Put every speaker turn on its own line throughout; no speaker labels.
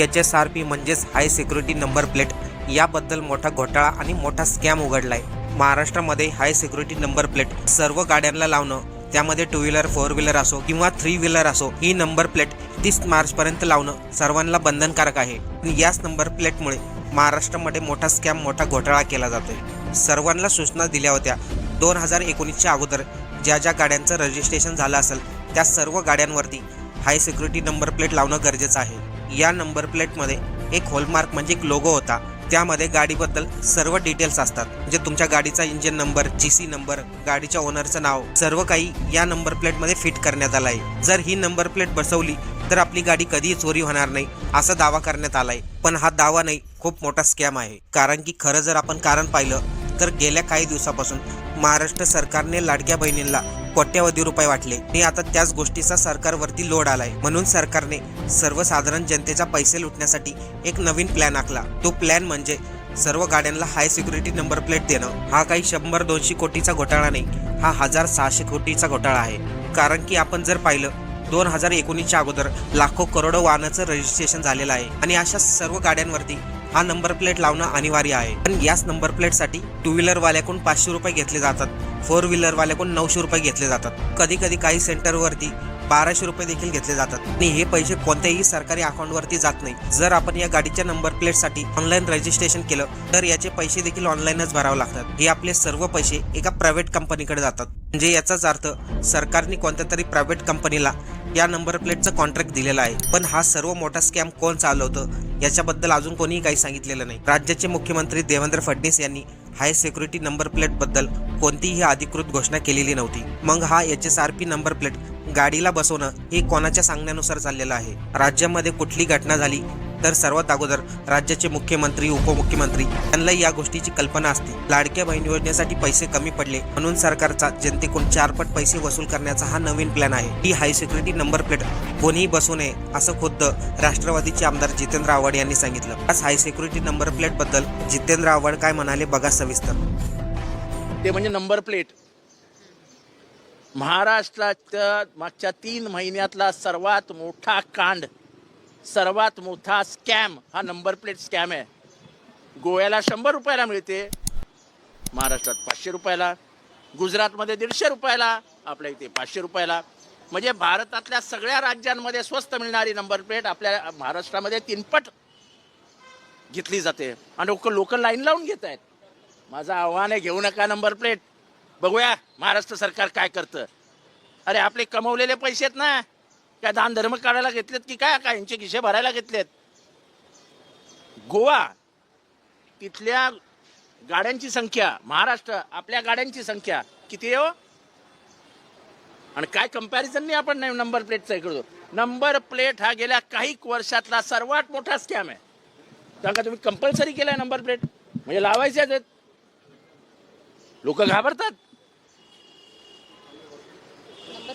H S R P म्हणजेच हाय security number plate याबद्दल मोठा घोटाळा आणि मोठा स्कॅम उघडला आहे महाराष्ट्रामध्ये हाय सिक्युरिटी नंबर प्लेट सर्व गाड्यांना लावणं त्यामध्ये टू व्हीलर फोर व्हीलर असो किंवा थ्री व्हीलर असो ही नंबर प्लेट तीस मार्चपर्यंत लावणं सर्वांना बंधनकारक आहे. याच नंबर प्लेटमुळे महाराष्ट्रामध्ये मोठा स्कॅम मोठा घोटाळा केला जातोय. सर्वांना सूचना दिल्या होत्या. दोन हजार एकोणीसच्या अगोदर ज्या ज्या गाड्यांचं रजिस्ट्रेशन झालं असेल त्या सर्व गाड्यांवरती हाय सिक्युरिटी नंबर प्लेट लावणं गरजेचं आहे. या नंबर प्लेटमध्ये एक हॉलमार्क म्हणजे एक लोगो होता. त्यामध्ये गाडीबद्दल सर्व डिटेल्स असतात. म्हणजे तुमच्या गाडीचा engine number G C number गाडीच्या ओनरचं नाव सर्व काही या नंबर प्लेटमध्ये फिट करण्यात आलं आहे जर ही नंबर प्लेट बसवली तर आपली गाडी कधीही चोरी होणार नाही असा दावा करण्यात आलाय. पण हा दावा नाही खूप मोठा स्कॅम आहे. कारण की खरं जर आपण कारण पाहिलं तर गेल्या काही दिवसापासून महाराष्ट्र सरकारने लाडक्या बहिणींना कोट्यवधी रुपये वाटले. आणि आता त्याच गोष्टीचा सरकारवरती लोड आलाय. म्हणून सरकारने सर्वसाधारण जनतेचा पैसे लुटण्यासाठी एक नवीन प्लॅन आखला. तो प्लॅन म्हणजे सर्व गाड्यांना हाय सिक्युरिटी नंबर प्लेट देणं. हा काही शंभर दोनशे कोटीचा घोटाळा नाही हा हजार सहाशे कोटीचा घोटाळा आहे. कारण की आपण जर पाहिलं दोन हजार एकोणीसच्या अगोदर लाखो करोडो वाहनाचं रजिस्ट्रेशन झालेलं आहे. आणि अशा सर्व गाड्यांवरती हा नंबर प्लेट लावणं अनिवार्य आहे. पण याच नंबर प्लेटसाठी टू व्हीलर वाल्याकडून पाचशे रुपये घेतले जातात. फोर व्हीलर वाल्याकडून नऊशे रुपये घेतले जातात. कधी कधी काही सेंटरवरती बाराशे रुपये देखील घेतले जातात. आणि हे पैसे कोणत्याही सरकारी अकाउंटवरती जात नाही. जर आपण या गाडीच्या नंबर प्लेटसाठी ऑनलाईन रजिस्ट्रेशन केलं तर याचे पैसे देखील ऑनलाईनच भरावे लागतात. हे आपले सर्व पैसे एका प्रायव्हेट कंपनीकडे जातात. म्हणजे याचाच अर्थ सरकारने कोणत्या तरी प्रायव्हेट कंपनीला या नंबर प्लेटचं कॉन्ट्रॅक्ट दिलेलं आहे. पण हा सर्व मोठा स्कॅम कोण चालवतं? याच्याबद्दल अजून कोणीही काही सांगितलेलं नाही. राज्याचे मुख्यमंत्री देवेंद्र फडणवीस यांनी हाय सिक्युरिटी नंबर प्लेटबद्दल कोणतीही अधिकृत घोषणा केलेली नव्हती. मग हा H S R P number plate गाडीला बसवणं हे कोणाच्या सांगण्यानुसार चाललेलं आहे? राज्यामध्ये कुठली घटना झाली? तर सर्वात अगोदर राज्याचे मुख्यमंत्री उपमुख्यमंत्री यांना या गोष्टीची कल्पना असते. लाडक्या बहीण योजनेसाठी पैसे कमी पडले म्हणून सरकारचा जनतेकडून चारपट पैसे वसूल करण्याचा हा नवीन प्लॅन आहे. ही हाय सिक्युरिटी नंबर प्लेट कोणीही बसू नये असं खुद्द राष्ट्रवादीचे आमदार जितेंद्र आव्हाड यांनी सांगितलं. आज हाय सिक्युरिटी नंबर प्लेटबद्दल जितेंद्र आव्हाड काय म्हणाले बघा सविस्तर.
ते म्हणजे नंबर प्लेट महाराष्ट्राच्या मागच्या तीन महिन्यातला सर्वात मोठा कांड सर्वात मोठा स्कॅम हा नंबर प्लेट स्कॅम आहे. गोव्याला शंभर रुपयाला मिळते महाराष्ट्रात पाचशे रुपयाला गुजरातमध्ये दीडशे रुपयाला आपल्या इथे पाचशे रुपयाला. म्हणजे भारतातल्या सगळ्या राज्यांमध्ये स्वस्त मिळणारी नंबर प्लेट आपल्या महाराष्ट्रामध्ये तीनपट घेतली जाते. आणि लोक लोक लाईन लावून घेत आहेत. माझं आव्हान आहे घेऊ नका नंबर प्लेट. बघूया महाराष्ट्र सरकार काय करतं. अरे आपले कमवलेले पैसे आहेत ना काय दान धर्म काढायला घेतलेत की काय? काय? यांचे खिशे भरायला घेतलेत. गोवा तिथल्या गाड्यांची संख्या महाराष्ट्र आपल्या गाड्यांची संख्या किती आहे हो? आणि काय कंपॅरिझननी आपण नाही नंबर प्लेटचा हे करतो नंबर प्लेट हा गेल्या काही वर्षातला सर्वात मोठा स्कॅम आहे. कारण का तुम्ही कंपल्सरी केलाय नंबर प्लेट म्हणजे लावायचे आहेत. लोक घाबरतात.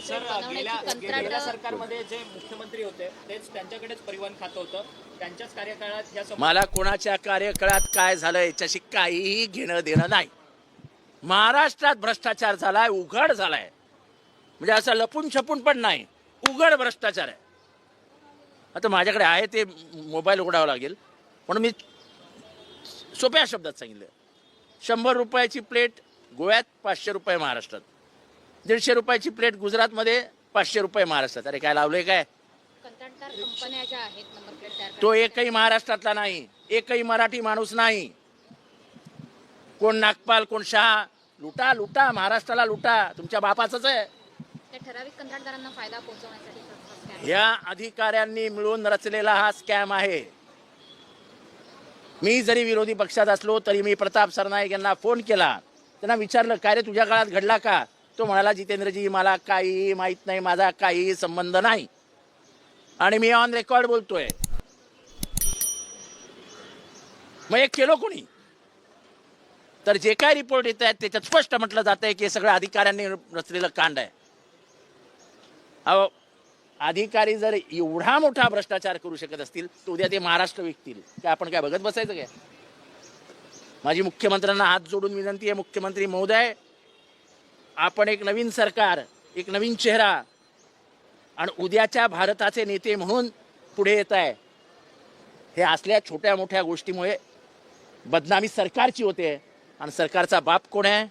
सर गेल्या गेल्या सरकारमध्ये जे मुख्यमंत्री होते तेच त्यांच्याकडेच परिवहन खातं होतं. त्यांच्याच कार्यकाळात सम-
मला कोणाच्या कार्यकाळात काय झालं याच्याशी काहीही घेणं देणं नाही. महाराष्ट्रात भ्रष्टाचार झालाय उघड झालाय. म्हणजे असं लपून छपून पण नाही उघड भ्रष्टाचार आहे. आता माझ्याकडे आहे ते मोबाईल उघडावं लागेल. पण मी सोप्या शब्दात सांगितलं. शंभर रुपयाची प्लेट गोव्यात पाचशे रुपये महाराष्ट्रात. दीडशे रुपयाची प्लेट गुजरातमध्ये पाचशे रुपये महाराष्ट्रात. अरे काय लावलंय काय?
कंत्राटदार कंपन्या ज्या आहेत नंबर प्लेट तयार
तो एकही महाराष्ट्रातला नाही. एकही मराठी माणूस नाही. कोण नागपाल कोण शहा लुटा लुटा महाराष्ट्राला लुटा. तुमच्या बापाचंच आहे.
त्या ठराविक कंत्राटदारांना फायदा पोहोचवण्यासाठी scam.
या अधिकाऱ्यांनी मिळून रचलेला हा स्कॅम आहे. मी जरी विरोधी पक्षात असलो तरी मी प्रताप सरनाईक यांना फोन केला. त्यांना विचारलं काय रे तुझ्या काळात घडला का? तो म्हणाला जितेंद्रजी मला काही माहीत नाही माझा काही संबंध नाही. आणि मी ऑन रेकॉर्ड बोलतोय. मग एक केलो कोणी? तर जे काय रिपोर्ट येत आहेत त्याच्यात स्पष्ट म्हटलं जात आहे की हे सगळं अधिकाऱ्यांनी रचलेलं कांड आहे. अहो अधिकारी जर एवढा मोठा भ्रष्टाचार करू शकत असतील तर उद्या ते महाराष्ट्र विकतील. काय आपण काय बघत बसायचं काय? माझी मुख्यमंत्र्यांना हात जोडून विनंती आहे मुख्यमंत्री महोदय आपण एक नवीन सरकार एक नवीन चेहरा आणि उद्याच्या भारताचे नेते म्हणून पुढे येत आहे. हे असल्या छोट्या मोठ्या गोष्टीमुळे बदनामी सरकारची होते आणि सरकारचा बाप कोण आहे?